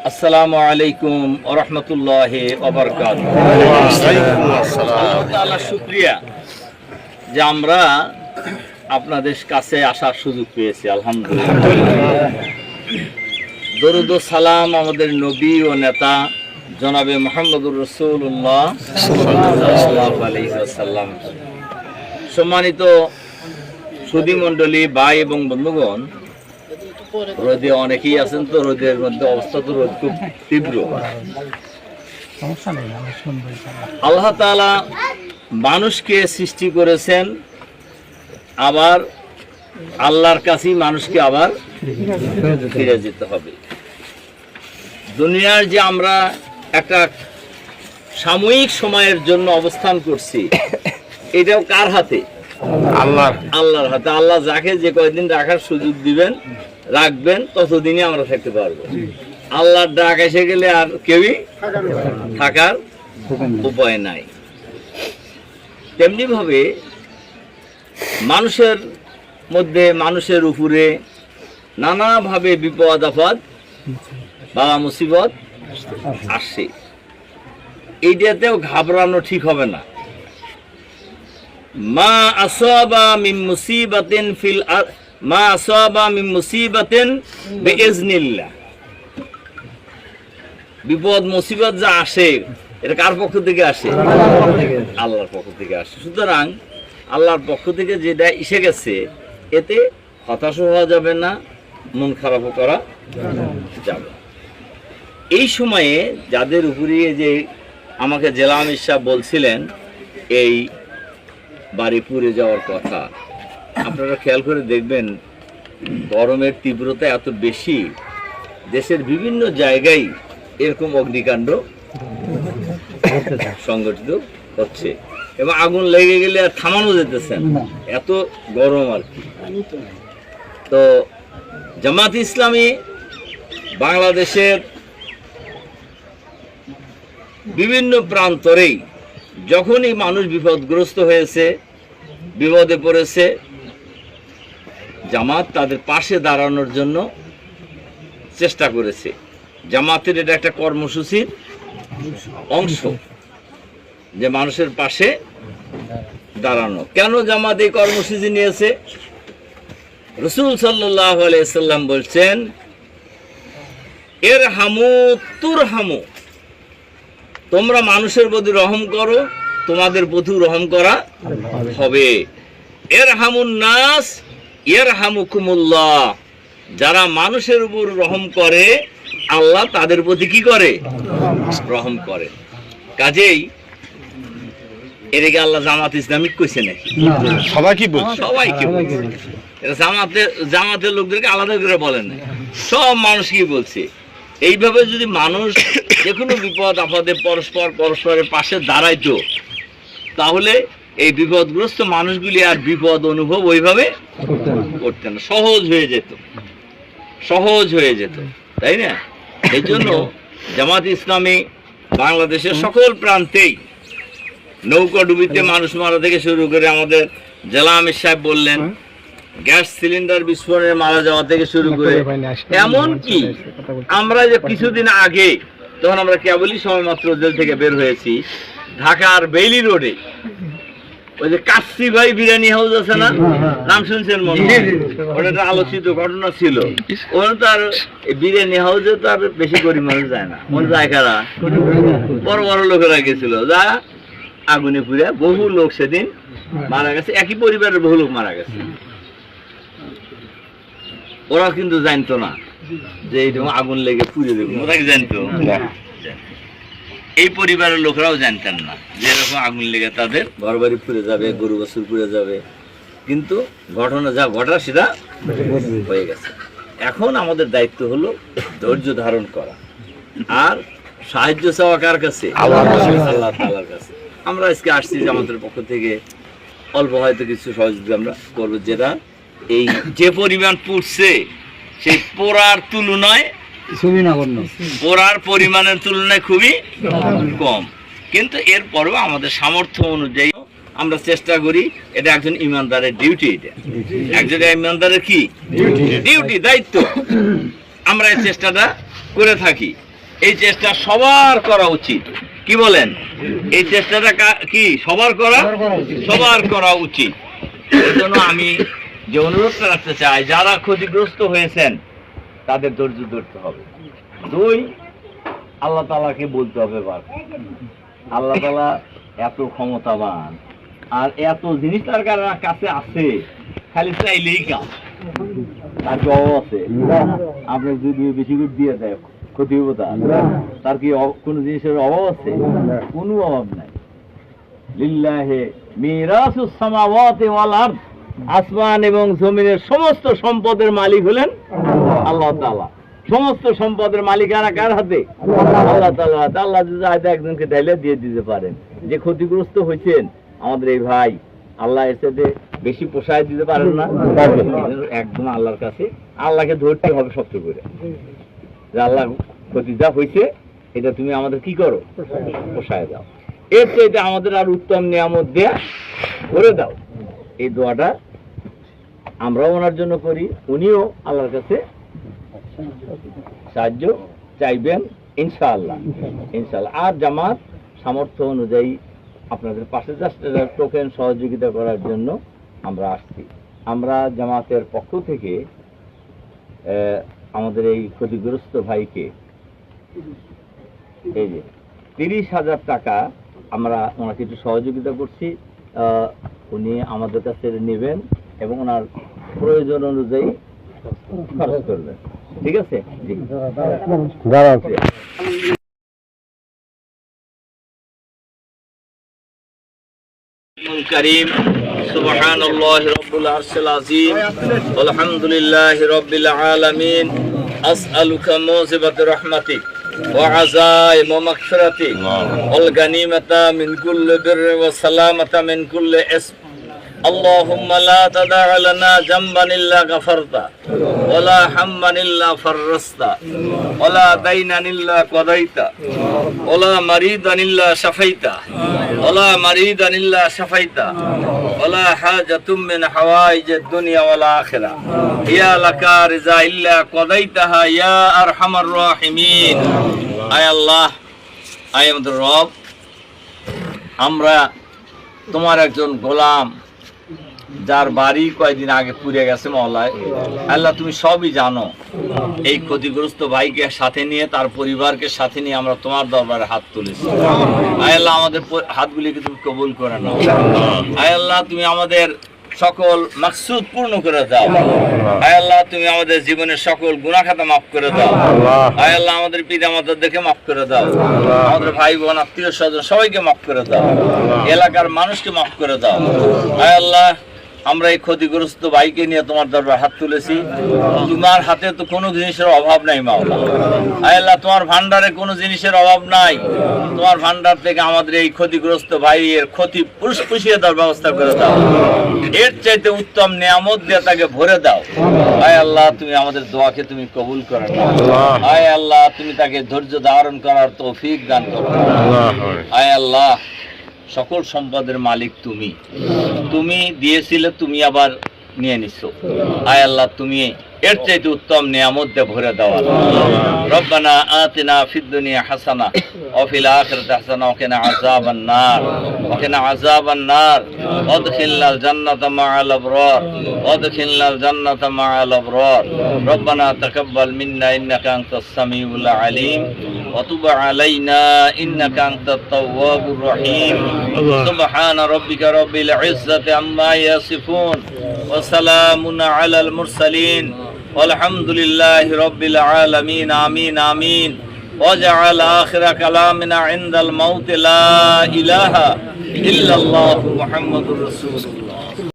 আসসালামু আলাইকুম ওরহমতুল্লাহ ওবরকাত আল্লাহ শুক্রিয়া যে আমরা আপনাদের কাছে আসার সুযোগ পেয়েছি আলহামদুলিল্লাহ। দরুদ সালাম আমাদের নবী ও নেতা জনাবে মোহাম্মদুর রসুল্লাহ সাল্লাম সম্মানিত সুদী মণ্ডলী ভাই এবং বন্ধুগণ রোদে অনেকেই আছেন তো রোদের মধ্যে অবস্থা তো রোদ খুব তীব্র। আল্লাহ তাআলা মানুষকে সৃষ্টি করেছেন আবার আল্লাহর কাছেই মানুষকে আবার ফিরে যেতে হবে। দুনিয়ার যে আমরা একটা সাময়িক সময়ের জন্য অবস্থান করছি এটাও কার হাতে? আল্লাহর। আল্লাহর হাতে। আল্লাহ যাকে যে কয়দিন রাখার সুযোগ দিবেন রাখবেন, ততদিনই আমরা থাকতে পারব। আল্লাহর ডাক এসে গেলে আর কেউই থাকার উপায় নাই। তেমনি ভাবে মানুষের মধ্যে, মানুষের উপরে নানাভাবে বিপদ, আপদ বা মুসিবত আসছে। এইটাতেও ঘাবড়ানো ঠিক হবে না। মা আসাবা মিন মুসিবাতিন ফিল আর- মা আসাবা মিন মুসিবাতিন বিইজনিল্লাহ বিপদ, মুসিবত যা আসে, এটা কার পক্ষ থেকে আসে? আল্লাহর পক্ষ থেকে আসে। সুতরাং আল্লাহর পক্ষ থেকে যেটা এসে গেছে, এতে হতাশ হওয়া যাবে না, মন খারাপও করা যাবে। এই সময়ে যাদের উপরে যে আমাকে জেলা আমির বলছিলেন, এই বাড়ি যাওয়ার কথা আপনারা খেয়াল করে দেখবেন গরমের তীব্রতা এত বেশি দেশের বিভিন্ন জায়গায় এরকম অগ্নিকাণ্ড সংগঠিত হচ্ছে এবং আগুন লেগে গেলে আর থামানো যেতেছে এত গরম আর কি। তো জামাত ইসলামী বাংলাদেশের বিভিন্ন প্রান্তরেই যখনই মানুষ বিপদগ্রস্ত হয়েছে বিপদে পড়েছে জামাত তাদের পাশে দাঁড়ানোর জন্য চেষ্টা করেছে। জামাতের এটা একটা কর্মসূচির অংশ যে মানুষের পাশে দাঁড়ানো। কেন জামাত এই কর্মসূচি নিয়েছে? রসুল সাল্লাহ আলাইসাল্লাম বলছেন, এর হামু তুর হামু। তোমরা মানুষের প্রতি রহম করো, তোমাদের প্রতি রহম করা হবে। এর হামুন নাস এর হামুকুমুল্লাহ যারা মানুষের উপর রহম করে আল্লাহ তাদের প্রতি কি করে? রহম করে। কাজেই এদিকে আল্লাহ জামাত ইসলামিক কইছে নাকি? সবাই কি বলছে? সবাইকে বলছে? এটা জামাতে জামাতের লোকদেরকে আলাদা করে বলেন না। সব মানুষকেই বলছে? এইভাবে যদি মানুষ যে কোনো বিপদ আপদে পরস্পর পরস্পরের পাশে দাঁড়াইতো তাহলে এই বিপদগ্রস্ত মানুষগুলি আর বিপদ অনুভব ওইভাবে করতে না। সহজ হয়ে যেত। সহজ হয়ে যেত। তাই না? এই জন্য জামাত ইসলামী বাংলাদেশের সকল প্রান্তেই নৌকা ডুবিতে মানুষ মারা থেকে শুরু করে আমাদের জেলা আমির সাহেব বললেন গ্যাস সিলিন্ডার বিস্ফোরণে মারা যাওয়া থেকে শুরু করে এমন কি আমরা যে কিছুদিন আগে তখন আমরা কেবলই সময় মাত্র জেল থেকে বের হয়েছি ঢাকার বেইলি রোডে ওই যে কাচ্চি ভাই বিরিয়ানি হাউস আছে না? নাম শুনছেন মনে ওটা একটা আলোচিত ঘটনা ছিল। তো আর বিরিয়ানি হাউসে তো আর বেশি গরিব মানুষ যায় না। ওখানে যায় কারা? বড় বড় লোকেরা গেছিল। যা আগুনে পুড়ে বহু লোক সেদিন মারা গেছে। একই পরিবারের বহু লোক মারা গেছে। ওরা কিন্তু জানতো না যে এইরকম আগুন লেগে পুড়ে দেবে। ওরা জানতো? এই পরিবারের লোকরাও জানতেন না যে এরকম আগুন লেগে তাদের ঘর বাড়ি পুড়ে যাবে গরু বছর পুড়ে যাবে। কিন্তু ঘটনা যা ঘটা সেটা হয়ে গেছে। এখন আমাদের দায়িত্ব হলো ধৈর্য ধারণ করা। আর সাহায্য চাওয়া কার কাছে। আল্লাহ তাআলার কাছে। আমরা আজকে আসছি যে আমাদের পক্ষ থেকে অল্প হয়তো কিছু সহযোগিতা আমরা করব। যেটা এই যে পরিমাণ পুড়ছে সেই পোড়ার তুলনায় করুন পরিমাণের তুলনায় খুবই কম। কিন্তু এরপরেও আমাদের সামর্থ্য অনুযায়ী আমরা চেষ্টা করি এটা একজন ইমানদারের ডিউটি এটা। একজন ইমানদারের কি? ডিউটি দায়িত্ব। আমরা এই চেষ্টাটা করে থাকি। এই চেষ্টা সবার করা উচিত। কি বলেন? এই চেষ্টাটা কি সবার করা? সবার করা উচিত। এই জন্য আমি যে অনুরোধটা রাখতে চাই যারা ক্ষতিগ্রস্ত হয়েছেন তাদের ধৈর্য ধরতে হবে। দুই, আল্লাহ তালাকে বলতে হবে বার আল্লাহ তালা এত ক্ষমতাবান, আর এত জিনিস তার কাছে আছে, খালি চাইলেই কাজ। তার অভাব আছে? আপনি যদি বেশি করে দিয়ে দেয়, ক্ষতি হব তার কি কোনো জিনিসের অভাব আছে? কোনো অভাব নাই। লিল্লাহে মিরাসুস ওয়াল আসমান এবং জমিনের সমস্ত সম্পদের মালিক হলেন আল্লাহ তাআলা। সমস্ত সম্পদের মালিকানা কার হাতে? আল্লাহ তাআলার হাতে। আল্লাহ একজনকে দিলে দিয়ে দিতে পারেন। যে ক্ষতিগ্রস্ত হয়েছেন আমাদের এই ভাই, আল্লাহ এর সাথে বেশি পোষায় দিতে পারেন না। একদম আল্লাহর কাছে। আল্লাহকে ধরতে হবে শক্ত করে। যে আল্লাহ ক্ষতি যা হয়েছে এটা তুমি আমাদের কি করো? পোষায় দাও। এর চাইতে আমাদের আর উত্তম নিয়ামত দেয়া, করে দাও। এই দোয়াটা আমরাও ওনার জন্য করি, উনিও আল্লাহর কাছে সাহায্য চাইবেন, ইনশাআল্লাহ। ইনশাআল্লাহ। আর জামাত সামর্থ্য অনুযায়ী আপনাদের পাশে জাস্ট টোকেন সহযোগিতা করার জন্য আমরা আসছি। আমরা জামাতের পক্ষ থেকে আমাদের এই ক্ষতিগ্রস্ত ভাইকে, এই যে, তিরিশ হাজার টাকা আমরা ওনাকে একটু সহযোগিতা করছি। উনি আমাদের কাছে নেবেন এবং ওনার প্রয়োজন অনুযায়ী খরচ করবেন ঠিক আছে জি দাঁড়ান الكريم سبحان الله رب العرش العظيم والحمد لله رب العالمين أسألك موجبة رحمتك وعزائم مغفرتك والغنيمة من كل بر والسلامة من كل اسم اللهم لا تدع لنا ذنبا إلا غفرته ولا حما إلا فرجته ولا دينا إلا قضيته ولا مريضا إلا شفيته ولا مريضا إلا شفيته ولا حاجة من حوائج الدنيا والآخرة يا لك رضا إلا قضيتها يا أرحم الراحمين আয় আল্লাহ আয় আমাদের রব আমরা তোমার একজন গোলাম যার বাড়ি কয়েকদিন আগে পুড়ে গেছে মহলায় আল্লাহ, তুমি সবই জানো। এই ক্ষতিগ্রস্ত ভাইকে সাথে নিয়ে, তার পরিবারকে সাথে নিয়ে আমরা তোমার দরবারে হাত তুলেছি। আল্লাহ, আমাদের হাতগুলিকে তুমি কবুল করে নাও। আল্লাহ, তুমি আমাদের সকল মাকসুদ পূর্ণ করে দাও। আয় আল্লাহ, তুমি আমাদের জীবনের সকল গুণাখাতা মাফ করে দাও। আয় আল্লাহ, আমাদের পিতা মাতার দেখে মাফ করে দাও। আমাদের ভাই বোন আত্মীয় স্বজন সবাইকে মাফ করে দাও। এলাকার মানুষকে মাফ করে দাও। আয় আল্লাহ আমরা এই ক্ষতিগ্রস্ত ভাইকে নিয়ে তোমার দরবার হাত তুলেছি। তোমার হাতে তো কোনো জিনিসের অভাব নাই মাওলা। আল্লাহ তোমার ভান্ডারে কোনো জিনিসের অভাব নাই। তোমার ভান্ডার থেকে আমাদের এই ক্ষতিগ্রস্ত ভাইয়ের ক্ষতি পুষ্পুষিয়ে দেওয়ার ব্যবস্থা করে দাও। এর চাইতে উত্তম নিয়ামত দিয়ে তাকে ভরে দাও। আয় আল্লাহ তুমি আমাদের দোয়াকে তুমি কবুল করে। আয় আল্লাহ তুমি তাকে ধৈর্য ধারণ করার তৌফিক দান করো। আয় আল্লাহ সকল সম্পদের মালিক তুমি। তুমি দিয়েছিলে, তুমি আবার নিয়ে নিছো। আয় আল্লাহ, তুমি এর চাইতে উত্তম নিয়ামত দিয়ে ভরে দেওয়া রব্বানা আতিনা ফিদ দুনিয়া হাসানা, ওয়া ফিল আখিরাতি হাসানা, ওয়া কিনা আযাবান নার। ওয়া কিনা আযাবান নার। ওয়াদখিলনাল জান্নাতা মা'আল আবরার। ওয়াদখিলনাল জান্নাতা মা'আল আবরার। রব্বানা তাকাব্বাল মিন্না, ইন্নাকা আনতাস সামিউল আলিম। وتب علينا إنك أنت التواب الرحيم سبحان ربك رب العزة عما يصفون وسلام على المرسلين والحمد لله رب العالمين آمين آمين وجعل آخر كلامنا عند الموت لا إله إلا الله محمد رسول الله